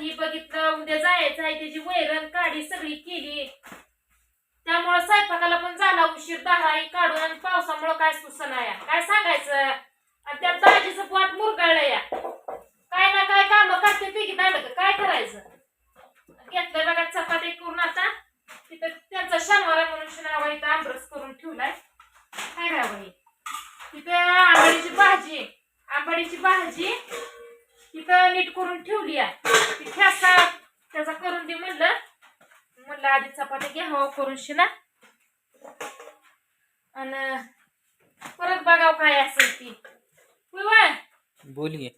ही बघितलं उद्या जायचं आहे त्याची वैरण काढी सगळी केली. त्यामुळं स्वयंपाकाला पण झाला उशीर दाराही काढून आणि पावसामुळं काय सुसना या. काय सांगायचं? आणि त्या दाजीचं पोट मुरगळलं या. काय ना काय काम करते पिकी दांड काय करायचं? घेतलं बघा चपाती करून आता तिथं त्यांचा शनिवार म्हणून शनिवार इथं आंबरस करून ठेवलाय. काय राहावं तिथं आंबाडीची भाजी आंबाडीची भाजी तिथं नीट करून ठेवली आहे. ठेसा त्याचा करून दे म्हणलं. म्हणलं आधी चपाती घ्यावं करून शिना. आणि परत बघाव काय असेल ती. होय बाय, बोल घे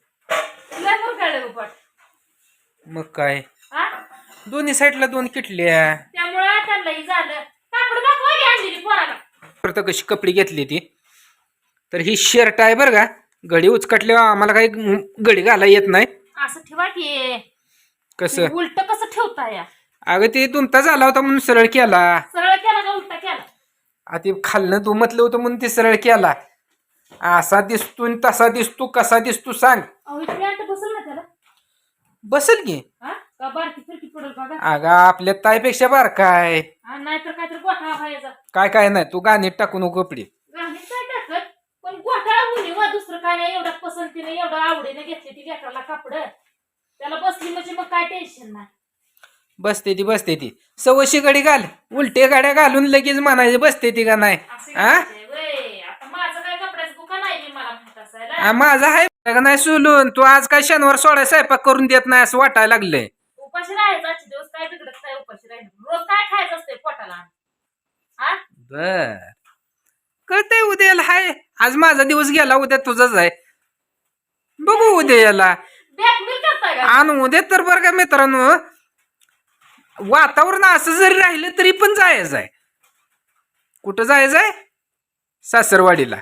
लय मुरगाळलं उपट मग काय? हा दोन्ही साईडला दोन किटल्या त्यामुळं त्यांनाही झालं. कापड दाखवा आणलेली पोराला. परत कशी कपडे घेतली ती. तर ही शर्ट आहे बरं का? घडी उचकटल्यावर आम्हाला काही घडी घाला येत नाही. असं ठेवा की. कसं? उलट कसं ठेवता या? अगं ते तुमचा झाला होता म्हणून सरळ केला. सरळ केला का उलटा केला? आ ते खालनं तू म्हटलं होतं म्हणून ते सरळ केला. असा दिसतो आणि तसा दिसतो कसा दिसतो सांग. अहो बसल ना त्याला. बसल की? हा? का बारकी फिरकी पडेल बघा. अगं आपल्या ताईपेक्षा बार काय आणि नाहीतर काहीतरी गोठा व्हायचा काय काय नाही तू गाणी टाकू नको कपडे गाणी काय टाकत पण गोठाळा होणी वा दुसरं काय नाही एवढ्या पसंतीने एवढं आवडीने घेतली ती लेकराला कापड. त्याला बसली म्हणजे मग काय टेन्शन नाही. बसते ती बसते ती. सवशी गडी घाल उलटे गाड्या घालून लगेच म्हणायचे बसते ती का नाही? असं हा करायचंय, व्हय. आता माझं काय कपड्याचं दुकान आहे बी मला माहीत असायला? आ, माझा आहे का नाही सोलून? तू आज काय शनिवार सोळा स्वयंपाक करून देत नाही असं वाटायला लागलंय. उपाशी राहायचं आजचे दिवस काय बिघडत काय उपाशी राहायचं. रोज काय खायचं असते पोटाला? हा बर. कळतंय उद्याला हाय. आज माझा दिवस गेला उद्या तुझाच आहे. बघू उद्या याला. करताय का? आणि उद्या तर बरं का मित्रांनो वातावरण असं जरी राहिलं तरी पण जायचं आहे. कुठं जायचं आहे? सासरवाडीला.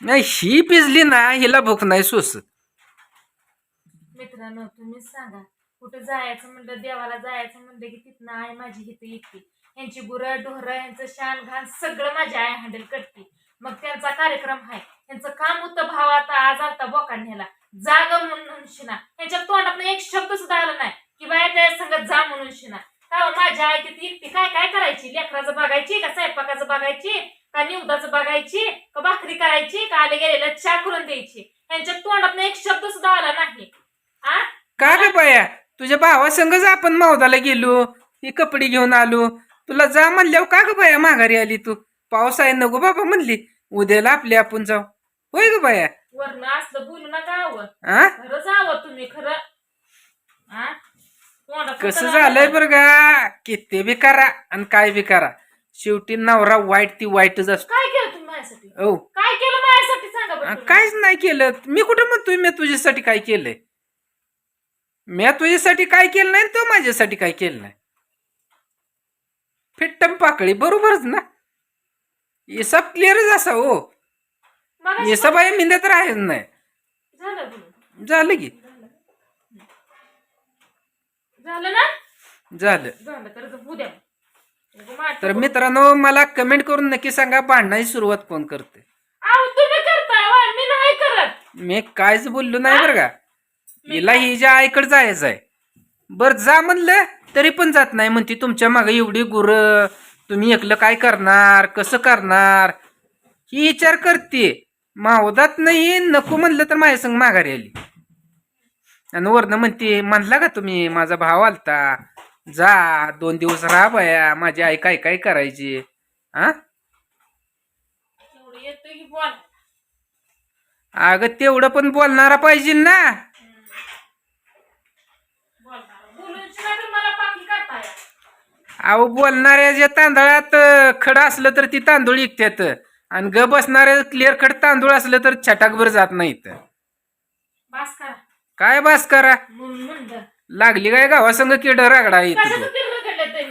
नाही ही पिजली ना हिला भूक नाही सोसत मित्रांनो तुम्हीच सांगा. कुठं जायचं म्हणलं देवाला जायचं म्हणलं की तिथनं आई माझी इथं येते. यांची गुरं ढोरं यांचं शान घाण सगळं माझी आई हँडल करते. मग त्यांचा कार्यक्रम आहे. यांचं काम होतं भाव आता आज आता बोकांड्याला जाग म्हणून शिना. त्यांच्या तोंडात एक शब्द सुद्धा आला नाही. की बाया त्या संगत जा म्हणून शिना. का माझ्या आई तिथे एकटी काय काय करायची? लेकराचं बघायची का स्वयंपाकाचं बघायची? का निवदाचं बघायची? का भाकरी करायची? का आले गेलेला चहा करून द्यायची? त्यांच्या तोंडात एक शब्द सुद्धा आला नाही. आ? का ग बाया? तुझ्या भावा जा आपण मौदाला गेलो. ही कपडे घेऊन आलो. तुला जा म्हणल्यावर का ग बाया माघारी आली तू? पाऊस आहे नको बाबा म्हणली. उद्याला आपली आपण जाऊ. होय ग बाया? वरण असलं बोलू नका हवं हा खरं जावं तुम्ही खरं. आ? तोंडात कसं झालंय? बरं का किती बी करा आणि काय बी करा. शेवटी नवरा वाईट ती वाईटच असतो. काय केलं तुम्ही माझ्यासाठी? काय केलं माझ्यासाठी? सांगा बरं आ, तुम्ही? काहीच नाही केलं. मी कुठं म्हणतोय मी तुझ्यासाठी काय केलंय? मी तुझ्यासाठी काय केलं नाही तो माझ्यासाठी काय केलं नाही? फिट्टम पाकळी बरोबरच ना? हिसाब क्लिअरच असा हो. मगाशी हिसाब आहे मिंद्या तर आहेच नाही. झालं बोलून. झालं की. झालं ना? झालं. झालं तर द्या मित्रांनो मला कमेंट करून नक्की सांगा भांडणाची सुरुवात कोण करते? अहो, तुम्ही करताय होय, मी नाही करत. मी कायच बोललो नाही बरं का. हिला हिच्या आईकडे जायचं आहे बर जा म्हणलं तरी पण जात नाही म्हणते तुमच्या मागे एवढी गुर तुम्ही एकलं काय करणार? कसं करणार? ही विचार करते. मावदात नाही नको म्हणलं तर माझ्या संग माघारी आली. आणि वरनं म्हणते म्हणला का तुम्ही? माझा भाव आलता. जा दोन दिवस राहा बाया. माझी आई काय काय करायची? हा अगं तेवढं पण बोलणारा पाहिजे ना बोलणार बोलून शिवाय तर मला पाकी करताय अहो बोलणाऱ्या जे तांदळात खडं असलं तर ती तांदूळ विकतात आणि ग बसणारे क्लिअर खड तांदूळ असलं तर छटाकभर जात नाहीत. बास करा. काय बास करा? म्हणून म्हणलं. लागली काय गावासंग किड रागडा येत?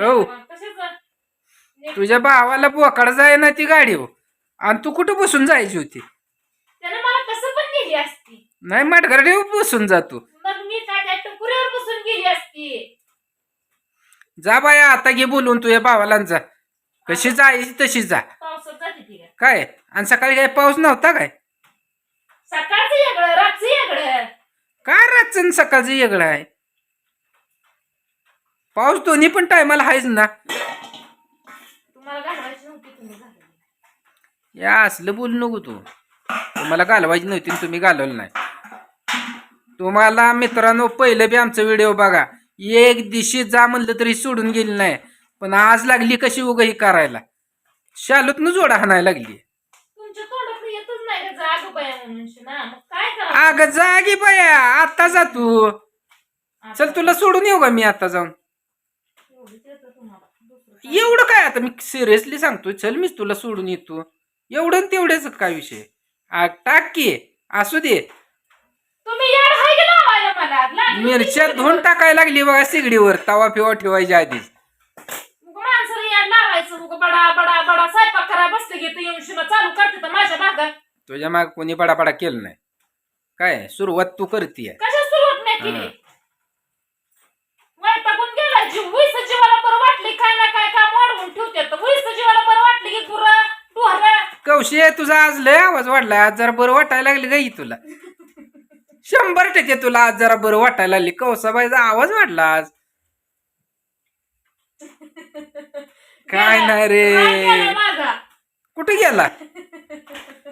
हो. कशाचं? तुझ्या भावाला बोकाड जाय ना ती गाडी हो. आणि तू कुठं बसून जायची होती? त्यानं मला कसं पण असती. नाही बसून जातो मग मी काय त्या टुकुऱ्यावर बसून गेली असती? जा बाया आता घे बोलून तुझ्या भावाला आणि जा. कशी जायची तशी जा. पावसात जाते ती काय काय? आणि सकाळी काय पाऊस नव्हता काय? सकाळचं रातचं काय रातचं आणि सकाळचं वेगळं आहे? पाऊस दोन्ही पण टायमाला आहेच ना. तुम्हाला घालवायची नव्हती तुम्ही घालवली. या असलं बोलू नको तू. तुम्हाला घालवायची नव्हती आणि तुम्ही घालवलं नाही. तुम्हाला मित्रांनो पहिलं बी आमचा व्हिडिओ बघा. एक दिवशी जा म्हणलं तरी सोडून गेली नाही. पण आज लागली कशी उगा ही करायला? शालूतनं जोडा हाणायला लागली. तुमच्या तोंडात येतच नाही का जाग बया म्हणून ना. मग काय करा अग जागी बया आता जा तू. चल तुला सोडून येऊ का मी आता जाऊन? एवढं काय आता मी सिरियसली सांगतोय चल मीच तुला सोडून येतो. एवढं तेवढेच काय विषय? आ, टाक की. असू दे तुम्ही यार हाय गेला लावायला मला लागली मिरच्या धुवून टाकायला लागली बघा सिगडीवर तवा फिवा ठेवायच्या आधीच तुझ्या माग कोणी बडाबडा केलं नाही. काय सुरुवात तू करतीय. कशा तुझा आज लय आवाज वाढला आज जरा बरं वाटायला लागली गाई तुला. शंभर टक्के तुला आज जरा बरं वाटायला लागली. कौसाबाईचा आवाज वाढला आज. काय नाही रे. माझा. कुठे गेला?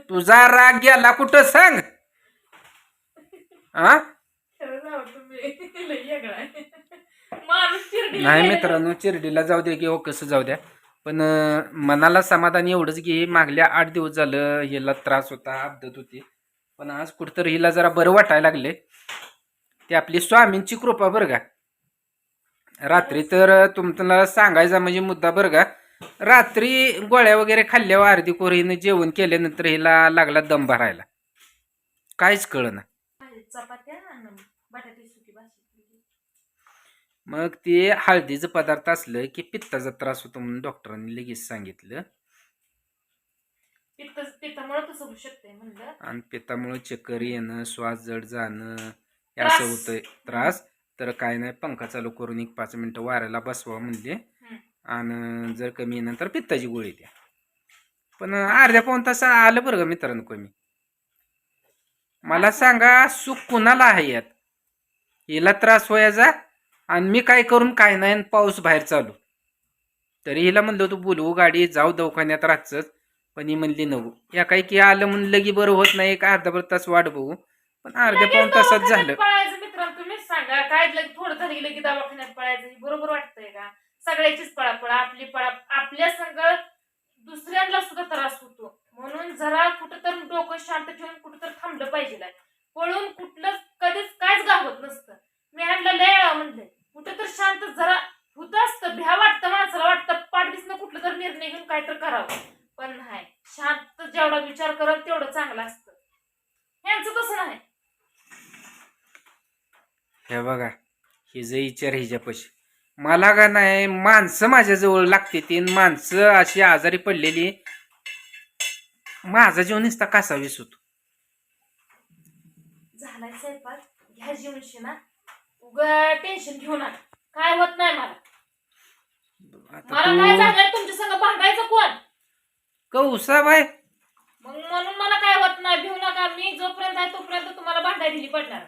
तुझा राग गेला कुठं सांग? हा खरं जाऊ तुम्ही लई वेगळा आहे. माणूस चिरडी नाही. मित्रांनो चिरडीला जाऊ दे किंवा कसं जाऊ द्या. पण अं, मनाला समाधान एवढंच की मागल्या आठ दिवस झालं हिला त्रास होता अपदत होती. पण आज कुठंतरी हिला जरा बरं वाटायला लागले. ते आपली स्वामींची कृपा बरं का. रात्री तर तुम्हाला सांगायचा म्हणजे मुद्दा बरं का. रात्री गोळ्या वगैरे खाल्ल्यावर अर्धी कोरीनं जेवण केल्यानंतर हिला लागला दम भरायला. काहीच कळना. मग ते हळदीचं पदार्थ असलं की पित्ताचा त्रास होतो म्हणून डॉक्टरांनी लगेच सांगितलं. पित्त पित्तामुळे तसं होऊ शकते म्हणलं. आणि पित्तामुळे चक्कर येणं श्वास जड जाणं हे त्रास. असं होतंय. त्रास. तर काय नाही पंखा चालू करून एक पाच मिनिटं वाऱ्याला बसवा म्हणले. आणि जर कमी येणार तर पित्ताची गोळी द्या. पण अर्ध्या पाऊन तास आलं बरं का मित्रांनो कमी? मला सांगा सुख कुणाला आहे यात? हिला त्रास व्हायचा आणि मी काय करून काय नाही आणि पाऊस बाहेर चालू. तरी हिला म्हणलं होतं बोलवू गाडी जाऊ दवाखान्यात रातच पण ही म्हणली नको या काही की आलं म्हणलं की बरं होत नाही एक अर्धा तास वाट बघू. पण अर्ध्या पाऊन तासात झालं. पळायचं मित्रांनो तुम्हीच सांगा. काय लगे थोडं झालं की लगेच दवाखान्यात पळायचं. हे बरोबर वाटतंय का? सगळ्याचीच पळापळ आपली पळा आपल्या संग दुसऱ्यांना सुद्धा त्रास होतो. म्हणून जरा कुठं तर डोकं शांत ठेवून कुठं तर थांबलं पाहिजे पळून कुठलं कधीच गावत नसतं. मी आणलं लय कुठं तर शांत जरा होत असतं. भ्या वाटतं माणसाला वाटतं. पाठदीसनं कुठलं तर निर्णय घेऊन काय तर करावं. पण नाही. शांत जेवढा विचार करत तेवढं चांगलं असतं. यांचं तसं नाही? हे बघा हिचं विचार हिच्यापाशी. मला का नाही माणसं माझ्याजवळ लागते ती माणसं अशी आजारी पडलेली. माझा जीव नुसता कासावीस होतो. झालाय स्वयंपाक. घ्या जेवणशी ना उग टेन्शन घेऊ नका. काय होत नाही मला. आता मला काय तू झालंय? तुमच्या संग भांडायचं कोण? कौसा बाय? मग म्हणून मला काय होत नाही भिऊ नका. मी जोपर्यंत आहे तोपर्यंत तुम्हाला भांडाय दिली पडणार.